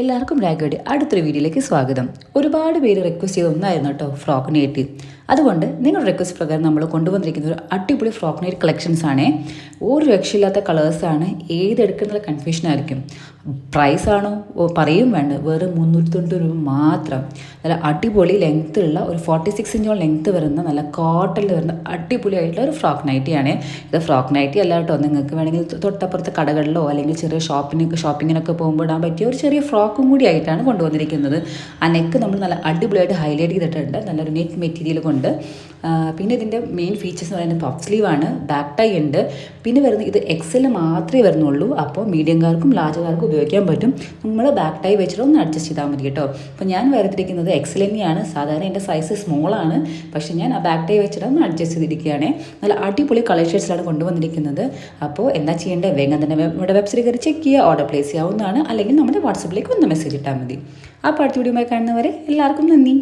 എല്ലാവർക്കും രാഗയുടെ അടുത്തൊരു വീഡിയോയിലേക്ക് സ്വാഗതം. ഒരുപാട് പേര് റിക്വസ്റ്റ് ചെയ്ത ഒന്നായിരുന്നു കേട്ടോ ഫ്രോക്ക് നൈറ്റ് അതുകൊണ്ട് നിങ്ങളുടെ റിക്വസ്റ്റ് പ്രകാരം നമ്മൾ കൊണ്ടുവന്നിരിക്കുന്ന ഒരു അടിപൊളി ഫ്രോക്ക് നൈറ്റ് കളക്ഷൻസ് ആണ്. ഒരു രക്ഷയില്ലാത്ത കളേഴ്സാണ് ഏതെടുക്കുന്ന കൺഫ്യൂഷൻ ആയിരിക്കും. പ്രൈസ് ആണോ? പറയും വേണ്ട. വെറും മുന്നൂറ്റി തൊണ്ണൂറ് രൂപ മാത്രം. നല്ല അടിപൊളി ലെങ്ത് ഉള്ള ഒരു ഫോർട്ടി സിക്സ് ഇഞ്ചോളം ലെങ്ത് വരുന്ന നല്ല കോട്ടണിൽ വരുന്ന അടിപൊളി ആയിട്ടുള്ള ഒരു ഫ്രോക്ക് നൈറ്റിയാണ് ഇത് ഫ്രോക്ക് നൈറ്റി അല്ല കേട്ടോ. നിങ്ങൾക്ക് വേണമെങ്കിൽ തൊട്ടപ്പുറത്തെ കടകളിലോ അല്ലെങ്കിൽ ചെറിയ ഷോപ്പിന് ഷോപ്പിങ്ങിനൊക്കെ പോകുമ്പോൾ ഇടാൻ പറ്റിയ ഒരു ചെറിയ ഫ്രോക്കും കൂടി ആയിട്ടാണ് കൊണ്ടുവന്നിരിക്കുന്നത്. ആ നെക്ക് നമ്മൾ നല്ല അടിപൊളിയായിട്ട് ഹൈലൈറ്റ് ചെയ്തിട്ടുണ്ട്. നല്ലൊരു നെറ്റ് മെറ്റീരിയൽ കൊണ്ട് പിന്നെ ഇതിന്റെ മെയിൻ ഫീച്ചേഴ്സ് എന്ന് പറയുന്നത് പഫ് സ്ലീവ് ആണ്. ബാക്ക് ടൈ ഉണ്ട്. പിന്നെ വരുന്നത് ഇത് എക്സൽ മാത്രമേ വരുന്നുള്ളൂ. അപ്പോൾ മീഡിയംകാർക്കും ലാർജുകാർക്കും ഉപയോഗിക്കാൻ പറ്റും. നമ്മൾ ബാക്ക് ടൈ വെച്ചിട്ട് ഒന്ന് അഡ്ജസ്റ്റ് ചെയ്താൽ മതി കേട്ടോ. അപ്പോൾ ഞാൻ വരുത്തിരിക്കുന്നത് എക്സൽ തന്നെയാണ്. സാധാരണ എന്റെ സൈസ് സ്മോളാണ് പക്ഷേ ഞാൻ ആ ബാക്ക് ടൈ വെച്ചിട്ട് ഒന്ന് അഡ്ജസ്റ്റ് ചെയ്തിരിക്കുകയാണ്. നല്ല അടിപൊളി കളർ ഷേഡ്സിലാണ് കൊണ്ടുവന്നിരിക്കുന്നത്. അപ്പോൾ എന്താ ചെയ്യേണ്ടത് വേഗം തന്നെ നമ്മുടെ വെബ്സൈറ്റ് കയറി ചെക്ക് ചെയ്യുക. ഓർഡർ പ്ലേസ് ചെയ്യാവുന്നതാണ്. അല്ലെങ്കിൽ നമ്മുടെ വാട്സപ്പിലേക്ക് ഒന്ന് മെസ്സേജ് ഇട്ടാൽ മതി. അപ്പോൾ അടുത്ത വീഡിയോ കാണുന്നവരെ എല്ലാവർക്കും നന്ദി.